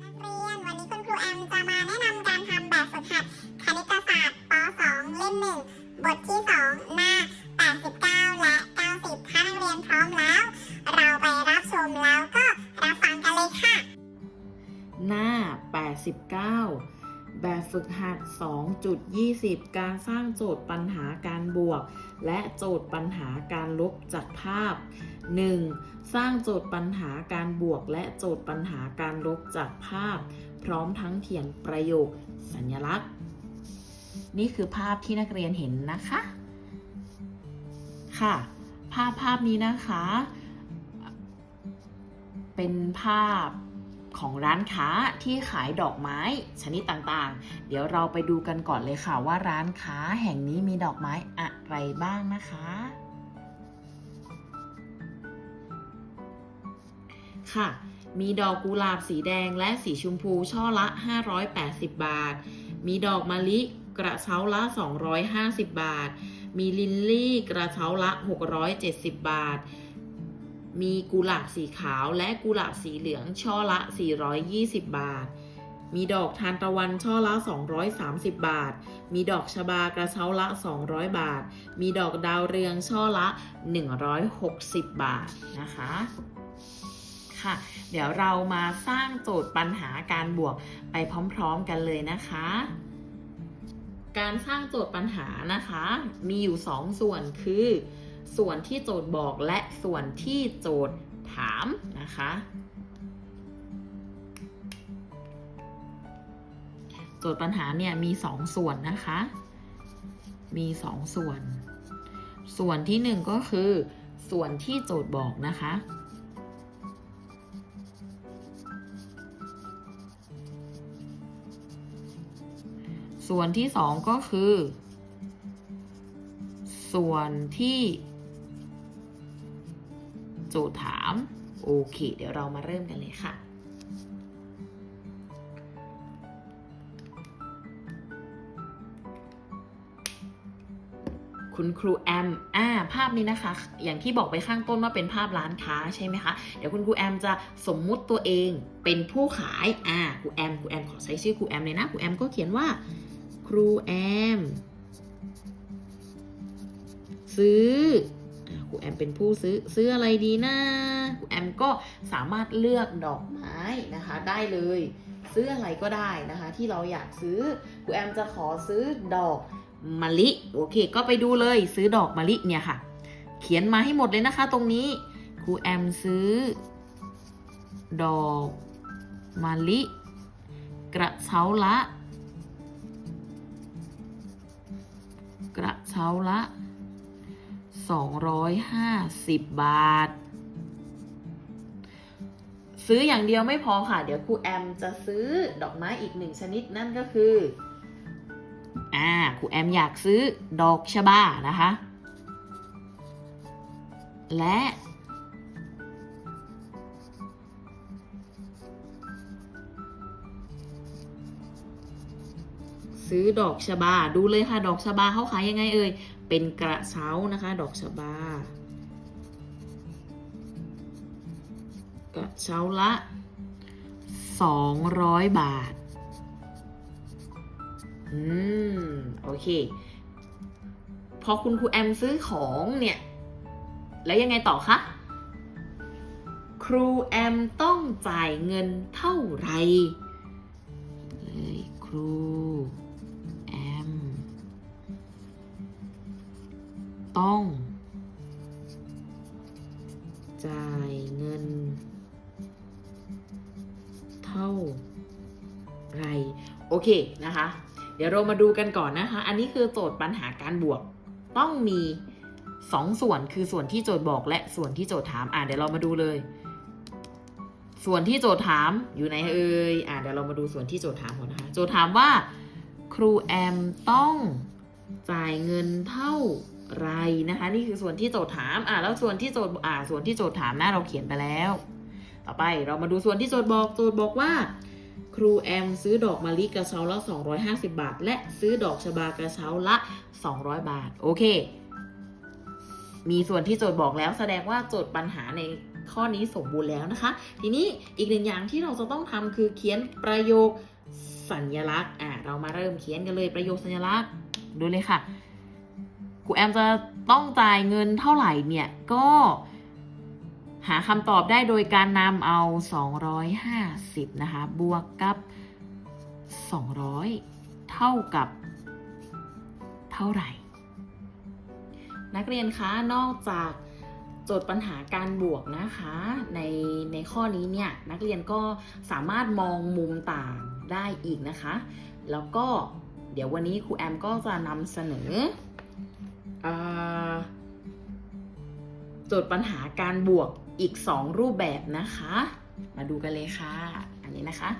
Rey. กหัด 2.20 การสร้างโจทย์ปัญหาการบวก และโจทย์ปัญหาการลบจากภาพ 1. สร้างโจทย์ปัญหาการบวก และโจทย์ปัญหาการลบจากภาพ พร้อมทั้งเขียนประโยค สัญลักษณ์ นี่คือภาพที่นักเรียนเห็นนะคะ ค่ะ ภาพภาพนี้นะคะ เป็นภาพ ของร้านค้าที่ขายดอกไม้ชนิดต่างๆ เดี๋ยวเราไปดูกันก่อนเลยค่ะว่าร้านค้าแห่งนี้มีดอกไม้อะไรบ้างนะคะ ค่ะ มีดอกกุหลาบสีแดงและสีชมพูช่อละ 580 บาท มีดอกมะลิกระเช้าละ 250 บาท มีลินลี่กระเช้าละ 670 บาท มีกุหลาบสีขาวและกุหลาบสีเหลืองช่อละ 420 บาท มีดอกทานตะวันช่อละ 230 บาท มีดอกชบากระเช้าละ 200 บาท มีดอกดาวเรืองช่อละ 160 บาทนะคะค่ะเดี๋ยวเรามาสร้างโจทย์ปัญหาการบวกไปพร้อมๆกันเลยนะคะ การสร้างโจทย์ปัญหานะคะ มีอยู่ 2ส่วนคือ ส่วนที่โจทย์บอกและส่วนที่โจทย์ถามนะคะ โจทย์ปัญหาเนี่ยมี 2 ส่วนนะคะ มี 2 ส่วน ส่วนที่ 1 ก็คือ ส่วนที่โจทย์บอกนะคะส่วนที่2ก็คือ ส่วนที่ โจทย์ถาม โอเค เดี๋ยวเรามาเริ่มกันเลยค่ะ คุณครูแอมอ่าภาพนี้นะคะ อย่างที่บอกไปข้างต้นว่าเป็นภาพร้านค้าใช่ไหมคะ เดี๋ยวคุณครูแอมจะสมมุติตัวเองเป็นผู้ขาย อ่า ครูแอม ครูแอมขอใช้ชื่อครูแอมเลยนะ ครูแอมก็เขียนว่า ครูแอมซื้อ รูแอมเป็นผู้ซื้อซื้ออะไรดีนะครูแอมก็สามารถเลือกดอกไม้นะคะได้เลย ซื้ออะไรก็ได้นะคะ ที่เราอยากซื้อครูแอมจะขอซื้อดอกมะลิโอเค ก็ไปดูเลยซื้อดอกมะลิเนี่ยค่ะ เขียนมาให้หมดเลยนะคะ ตรงนี้ครูแอมซื้อ ดอกมะลิ กระเช้าละ กระเช้าละ 250 บาท ซื้ออย่างเดียวไม่พอค่ะ เดี๋ยวครูแอมจะซื้อดอกไม้อีกหนึ่งชนิดนั่นก็คือ อ่าครูแอมอยากซื้อดอกชบานะคะ และ ซื้อดอกชบา ดูเลยค่ะ ดอกชบาเขาขายยังไงเอ่ย เป็นกระเช้านะคะ ดอกชบา กระเช้าละ 200 บาท อืม โอเค พอคุณครูแอมซื้อของเนี่ย แล้วยังไงต่อคะ ครูแอมต้องจ่ายเงินเท่าไหร่เลยครู ต้อง จ่ายเงิน เท่าไร โอเคนะคะ เดี๋ยวเรามาดูกันก่อนนะคะ อันนี้คือโจทย์ปัญหาการบวก ต้องมีสองส่วนคือส่วนที่โจทย์บอกและส่วนที่โจทย์ถาม อะเดี๋ยวเรามาดูเลย ส่วนที่โจทย์ถามอยู่ไหนเอ่ย อะเดี๋ยวเรามาดูส่วนที่โจทย์ถามก่อนนะคะ โจทย์ถามว่า ครูแอมต้องจ่ายเงินเท่า ไรนะคะ นี่คือส่วนที่โจทย์ถาม อะแล้วส่วนที่โจทย์อะส่วนที่โจทย์ถามนะเราเขียนไปแล้ว ต่อไปเรามาดูส่วนที่โจทย์บอกโจทย์บอกว่า ครูแอมซื้อดอกมะลิกระเช้าละ 250 บาท และซื้อดอกชบากระเช้าละ 200 บาท โอเค มีส่วนที่โจทย์บอกแล้ว แสดงว่าโจทย์ปัญหาในข้อนี้สมบูรณ์แล้วนะคะ ทีนี้อีกหนึ่งอย่างที่เราจะต้องทำคือเขียนประโยคสัญลักษณ์ อ่าเรามาเริ่มเขียนกันเลยประโยคสัญลักษณ์ ดูเลยค่ะ ครูแอมจะต้องจ่ายเงินเท่าไหร่เนี่ยก็หาคำตอบได้โดยการนำเอา 250 นะคะ บวกกับ 200 เท่ากับ เท่าไหร่ นักเรียนคะ นอกจากโจทย์ปัญหาการบวกนะคะ ในในข้อนี้เนี่ย นักเรียนก็สามารถมองมุมต่างได้อีกนะคะ แล้วก็เดี๋ยววันนี้ครูแอมก็จะนำเสนอเออ โจทย์ปัญหาการบวกอีก 2 รูปแบบนะคะ มาดูกันเลยค่ะ อันนี้นะคะ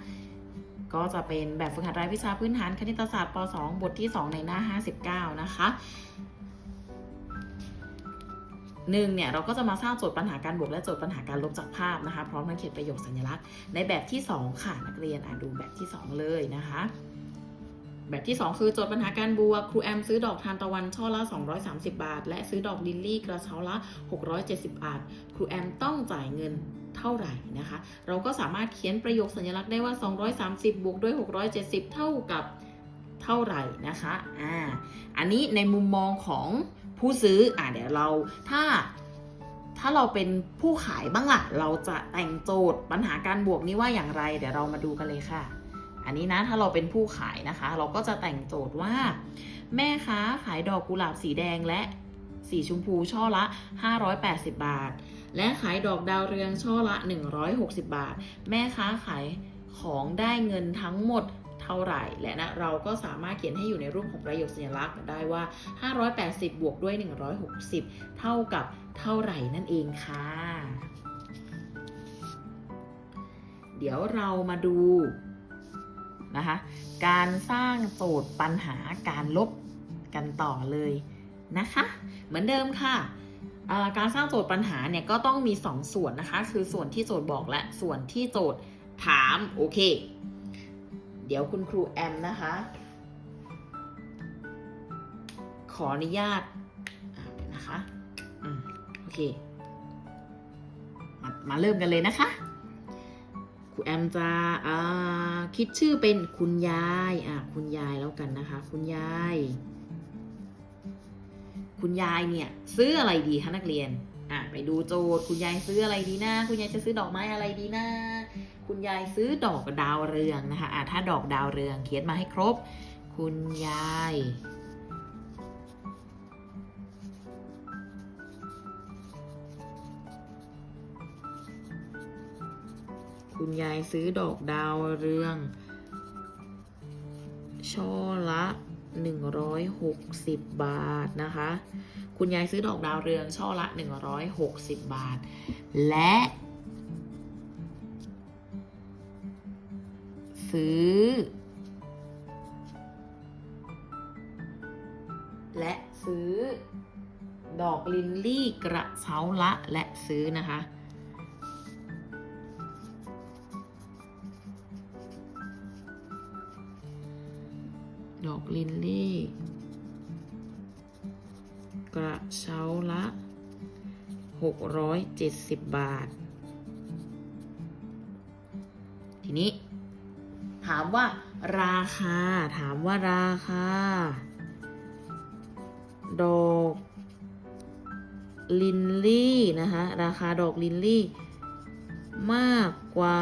ก็จะเป็นแบบฝึกหัดรายวิชาพื้นฐานคณิตศาสตร์ป .2 บทที่ 2 ในหน้า 59 นะคะหนึ่งเนี่ยเราก็จะมาสร้างโจทย์ปัญหาการบวกและโจทย์ปัญหาการลบจากภาพนะคะ พร้อมทั้งเขียนประโยคสัญลักษณ์ในแบบที่ 2 ค่ะนักเรียนอ่านดูแบบที่ 2 เลยนะคะ แบบที่ 2 คือโจทย์ปัญหาการบวกครูแอมซื้อดอกทานตะวันช่อละ 230 บาท และซื้อดอกลิลลี่กระเช้าละ 670 บาท ครูแอมต้องจ่ายเงินเท่าไหร่นะคะ เราก็สามารถเขียนประโยคสัญลักษณ์ได้ว่า 230 บวกด้วย 670 เท่ากับเท่าไหร่นะคะอ่าอันนี้ในมุมมองของผู้ซื้ออ่าเดี๋ยวเราถ้าถ้าเราเป็นผู้ขายบ้างล่ะ เราจะแต่งโจทย์ปัญหาการบวกนี้ว่าอย่างไร เดี๋ยวเรามาดูกันเลยค่ะ อันนี้นะถ้าเราเป็นผู้ขายนะคะ เราก็จะแต่งโจทย์ว่า แม่ค้าขายดอกกุหลาบสีแดงและสีชมพูช่อละ 580 บาท และขายดอกดาวเรืองช่อละ 160 บาท แม่ค้าขายของได้เงินทั้งหมดเท่าไหร่ และนะเราก็สามารถเขียนให้อยู่ในรูปของประโยคสัญลักษณ์ได้ว่า 580 บวกด้วย 160 เท่ากับเท่าไหร่นั่นเองค่ะ เดี๋ยวเรามาดู นะคะการสร้างโจทย์ปัญหาการลบกันต่อเลยนะคะ เหมือนเดิมค่ะการสร้างโจทย์ปัญหาเนี่ยก็ต้องมี 2 ส่วนนะคะ คือส่วนที่โจทย์บอกและส่วนที่โจทย์ถามโอเค เดี๋ยวคุณครูแอมนะคะ ขออนุญาตนะคะอโอเคมามาเริ่มกันเลยนะคะ ครูแอมจะอ่าคิดชื่อเป็นคุณยายอะคุณยายแล้วกันนะคะ คุณยาย คุณยายเนี่ย ซื้ออะไรดีคะนักเรียนอะไปดูโจทย์ คุณยายซื้ออะไรดีนะ คุณยายจะซื้อดอกไม้อะไรดีนะ คุณยายซื้อดอกดาวเรืองนะคะอะถ้าดอกดาวเรืองเขียนมาให้ครบ คุณยาย คุณยายซื้อดอกดาวเรือง ช่อละ 160 บาทนะคะ คุณยายซื้อดอกดาวเรืองช่อละ 160 บาท และ ซื้อ และซื้อดอกลินลี่กระเช้าละและซื้อนะคะ ดอกลินลี่ กระเช้าละ 670 บาท ทีนี้ ถามว่าราคา ถามว่าราคา ดอกลินลี่นะคะ ราคาดอกลินลี่ มากกว่า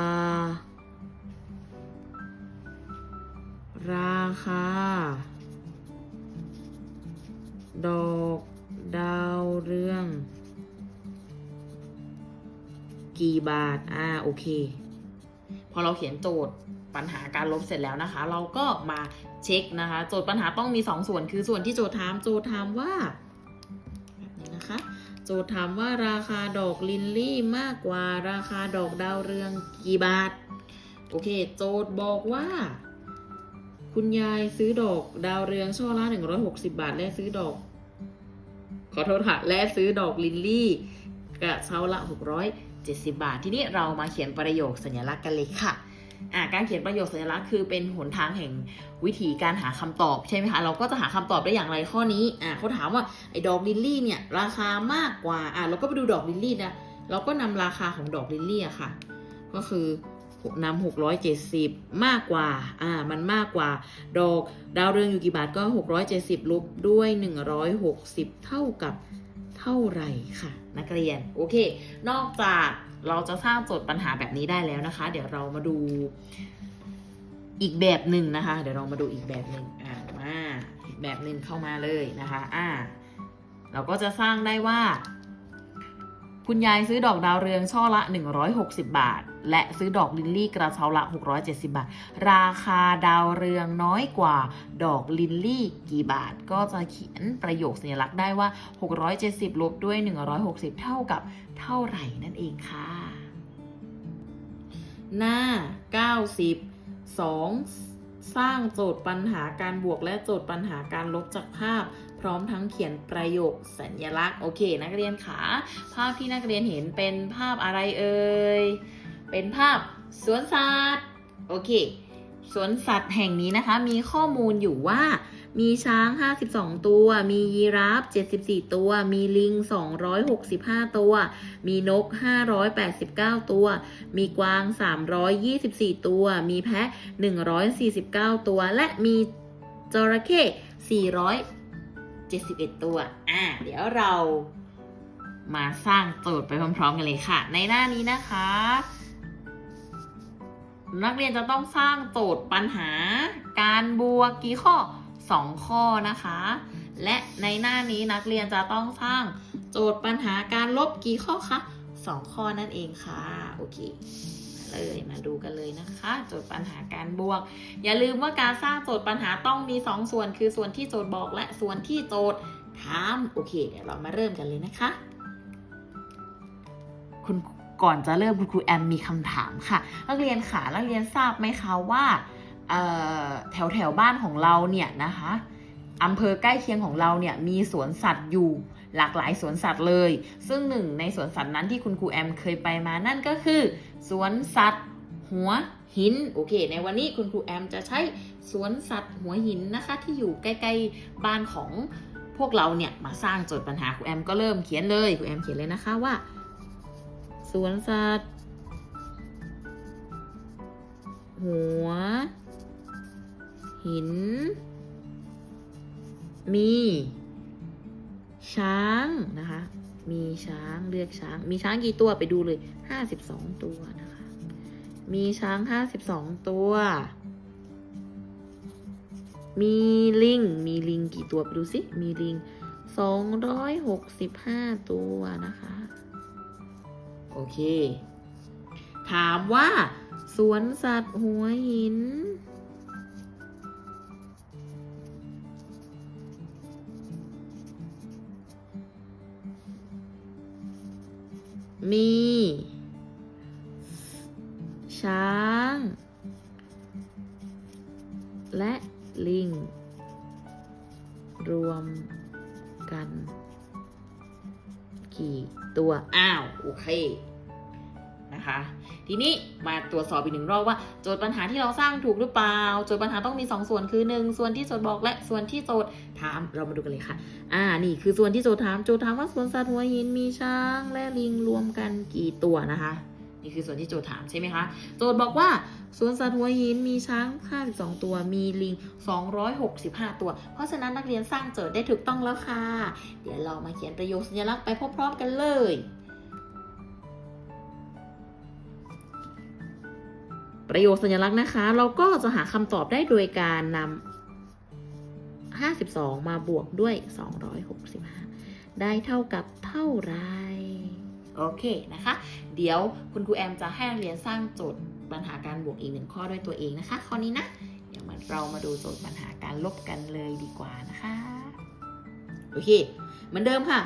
ราคา ดอกดาวเรือง กี่บาท อ่า โอเค พอเราเขียนโจทย์ปัญหาการลบเสร็จแล้วนะคะ เราก็มาเช็คนะคะ โจทย์ปัญหาต้องมี 2 ส่วน คือส่วนที่โจทย์ถาม โจทย์ถามว่าแบบนี้นะคะ โจทย์ถามว่าราคาดอกลินลี่มากกว่าราคาดอกดาวเรืองกี่บาท โอเค โจทย์บอกว่า คุณยายซื้อดอกดาวเรืองช่อละ160บาท และซื้อดอก ขอโทษค่ะ และซื้อดอกลินลี่กระเช้าละ670บาท ทีนี้เรามาเขียนประโยคสัญลักษณ์กันเลยค่ะอ่าการเขียนประโยคสัญลักษณ์คือเป็นหนทางแห่งวิธีการหาคำตอบใช่ไหมคะ เราก็จะหาคำตอบได้อย่างไรข้อนี้อ่าเขาถามว่าไอ้ดอกลิลลี่เนี่ยราคามากกว่าอ่าเราก็ไปดูดอกลิลลี่นะ เราก็นำราคาของดอกลิลลี่อะค่ะ ก็คือ นำ670มากกว่า อ่า มันมากกว่า ดอกดาวเรืองอยู่กี่บาทก็670ลบด้วย160เท่ากับเท่าไหร่ค่ะ นักเรียน โอเค นอกจากเราจะสร้างโจทย์ปัญหาแบบนี้ได้แล้วนะคะ เดี๋ยวเรามาดูอีกแบบหนึ่งนะคะ เดี๋ยวเรามาดูอีกแบบหนึ่งอ่ามาอีกแบบหนึ่งเข้ามาเลยนะคะ อ่า เราก็จะสร้างได้ว่า คุณยายซื้อดอกดาวเรืองช่อละ 160 บาท และซื้อดอกลิลลี่กระเช้าละ 670 บาท ราคาดาวเรืองน้อยกว่าดอกลิลลี่กี่บาท ก็จะเขียนประโยคสัญลักษณ์ได้ว่า 670 ลบด้วย 160 เท่ากับเท่าไหร่นั่นเองค่ะ หน้า 90 2 สร้างโจทย์ปัญหาการบวกและโจทย์ปัญหาการลบจากภาพพร้อมทั้งเขียนประโยคสัญลักษณ์โอเค นักเรียนขาภาพที่นักเรียนเห็นเป็นภาพอะไรเอ่ย เป็นภาพสวนสัตว์โอเคสวนสัตว์แห่งนี้นะคะ มีข้อมูลอยู่ว่า มีช้าง 52 ตัว มียีราฟ 74 ตัว มีลิง 265 ตัว มีนก 589 ตัว มีกวาง 324 ตัว มีแพะ 149 ตัว และมีจระเข้471 ตัว อ่า เดี๋ยวเรามาสร้างโจทย์ไปพร้อมๆกันเลยค่ะ ในหน้านี้นะคะ นักเรียนจะต้องสร้างโจทย์ปัญหา การบวกกี่ข้อ 2 ข้อนะคะ และในหน้านี้นักเรียนจะต้องสร้างโจทย์ปัญหาการลบกี่ข้อคะ2 ข้อนั่นเองค่ะ โอเคมาเลยมาดูกันเลยนะคะ โจทย์ปัญหาการบวก อย่าลืมว่าการสร้างโจทย์ปัญหาต้องมี 2 ส่วน คือส่วนที่โจทย์บอกและส่วนที่โจทย์ถาม โอเค เดี๋ยวเรามาเริ่มกันเลยนะคะ คุณ ก่อนจะเริ่มคุณครูแอมมีคำถามค่ะ นักเรียนค่ะนักเรียนทราบไหมคะว่าแถวแถวบ้านของเราเนี่ยนะคะอำเภอใกล้เคียงของเราเนี่ยมีสวนสัตว์อยู่หลากหลายสวนสัตว์เลย ซึ่งหนึ่งในสวนสัตว์นั้นที่คุณครูแอมเคยไปมานั่นก็คือ สวนสัตว์หัวหินโอเค ในวันนี้คุณครูแอมจะใช้สวนสัตว์หัวหินนะคะ ที่อยู่ใกล้ๆบ้านของพวกเราเนี่ยมาสร้างโจทย์ปัญหาครูแอมก็เริ่มเขียนเลยครูแอมเขียนเลยนะคะว่า สวนสัตว์ หัว หิน มี ช้างนะคะ มีช้างเลือกช้าง มีช้างกี่ตัวไปดูเลย52ตัวนะคะ มีช้าง52ตัว มีลิง มีลิงกี่ตัวไปดูสิ มีลิง265ตัวนะคะ โอเค ถามว่า สวนสัตว์หัวหิน มี ช้าง และลิง รวมกัน กี่ ตัว อ้าว โอเค นะคะ ทีนี้มาตรวจสอบอีกหนึ่งรอบว่า โจทย์ปัญหาที่เราสร้างถูกหรือเปล่า โจทย์ปัญหาต้องมี 2 ส่วนคือ 1 ส่วนที่โจทย์บอกและส่วนที่โจทย์ถาม เรามาดูกันเลยค่ะ อ่า นี่คือส่วนที่โจทย์ถาม โจทย์ถามว่าสวนสัตว์หัวหินมีช้างและลิงรวมกันกี่ตัวนะคะ นี่คือส่วนที่โจทย์ถามใช่ไหมคะ โจทย์บอกว่าสวนสัตว์หัวหินมีช้าง 52 ตัว มีลิง 265 ตัว เพราะฉะนั้นนักเรียนสร้างโจทย์ได้ถูกต้องแล้วค่ะ เดี๋ยวเรามาเขียนประโยคสัญลักษณ์ไปพร้อมๆกันเลยประโยคสัญลักษณ์นะคะ เราก็จะหาคำตอบได้โดยการนำ 52 มาบวกด้วย 265 ได้เท่ากับเท่าไหร โอเคนะคะ เดี๋ยวคุณครูแอมจะให้นักเรียนสร้างโจทย์ปัญหาการบวกอีกหนึ่งข้อด้วยตัวเองนะคะ ข้อนี้นะ เดี๋ยวมาเรามาดูโจทย์ปัญหาการลบกันเลยดีกว่านะคะ โอเค เหมือนเดิมค่ะ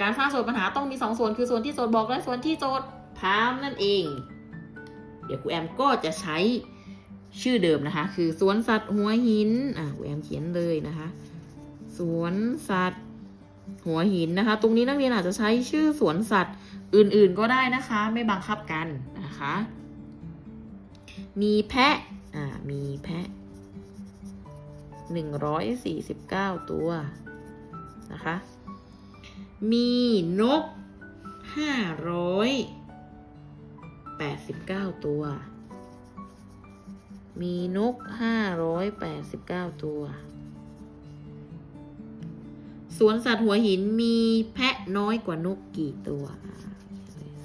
การสร้างโจทย์ปัญหาต้องมี 2 ส่วน คือส่วนที่โจทย์บอกและส่วนที่โจทย์ถามนั่นเอง เดี๋ยวครูแอมก็จะใช้ชื่อเดิมนะคะ คือสวนสัตว์หัวหิน อะครูแอมเขียนเลยนะคะ สวนสัตว์ หัวหินนะคะ ตรงนี้นักเรียนอาจจะใช้ชื่อสวนสัตว์อื่นๆก็ได้นะคะ ไม่บังคับกันนะคะ มีแพะอ่ามีแพะ149ตัวนะคะ มีนกห้าร้อยแปดสิบเก้าตัว มีนกห้าร้อยแปดสิบเก้าตัว สวนสัตว์หัวหินมีแพะน้อยกว่านกกี่ตัว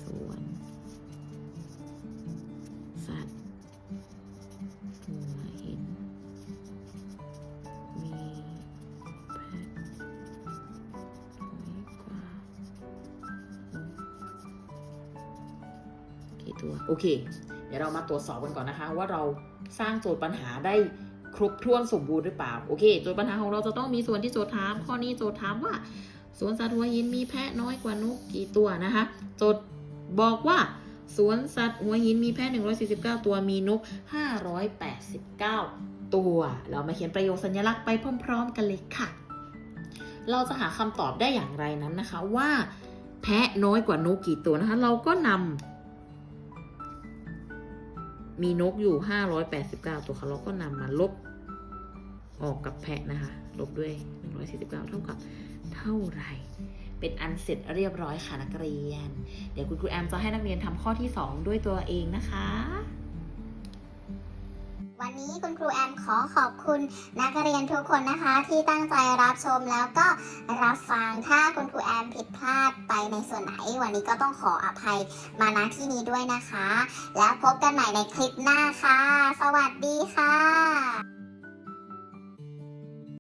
สวนสัตว์หัวหินมีแพะน้อยกว่านกกี่ตัว โอเค เดี๋ยวเรามาตรวจสอบกันก่อนนะคะ ว่าเราสร้างโจทย์ปัญหาได้ ครบถ้วนสมบูรณ์หรือเปล่า โอเคโจทย์ปัญหาของเราจะต้องมีส่วนที่โจทย์ถาม ข้อนี้โจทย์ถามว่าสวนสัตว์หัวหินมีแพะน้อยกว่านกกี่ตัวนะคะ โจทย์บอกว่าสวนสัตว์หัวหินมีแพะ 149 ตัวมีนก 589 ตัว เรามาเขียนประโยคสัญลักษณ์ไปพร้อม ๆ กันเลยค่ะ เราจะหาคำตอบได้อย่างไรนั้นนะคะว่า แพะน้อยกว่านกกี่ตัวนะคะ เราก็นำมีนกอยู่ 589 ตัวค่ะเราก็นำมาลบ ออกกับแพะนะคะ ลบด้วย 149 เท่ากับเท่าไหร่เป็นอันเสร็จเรียบร้อยค่ะนักเรียน เดี๋ยวคุณครูแอมจะให้นักเรียนทำข้อที่ 2 ด้วยตัวเองนะคะ วันนี้คุณครูแอมขอขอบคุณนักเรียนทุกคนนะคะ ที่ตั้งใจรับชมแล้วก็รับฟังถ้าคุณครูแอมผิดพลาดไปในส่วนไหน วันนี้ก็ต้องขออภัยมาณที่นี้ด้วยนะคะ แล้วพบกันใหม่ในคลิปหน้าค่ะ สวัสดีค่ะ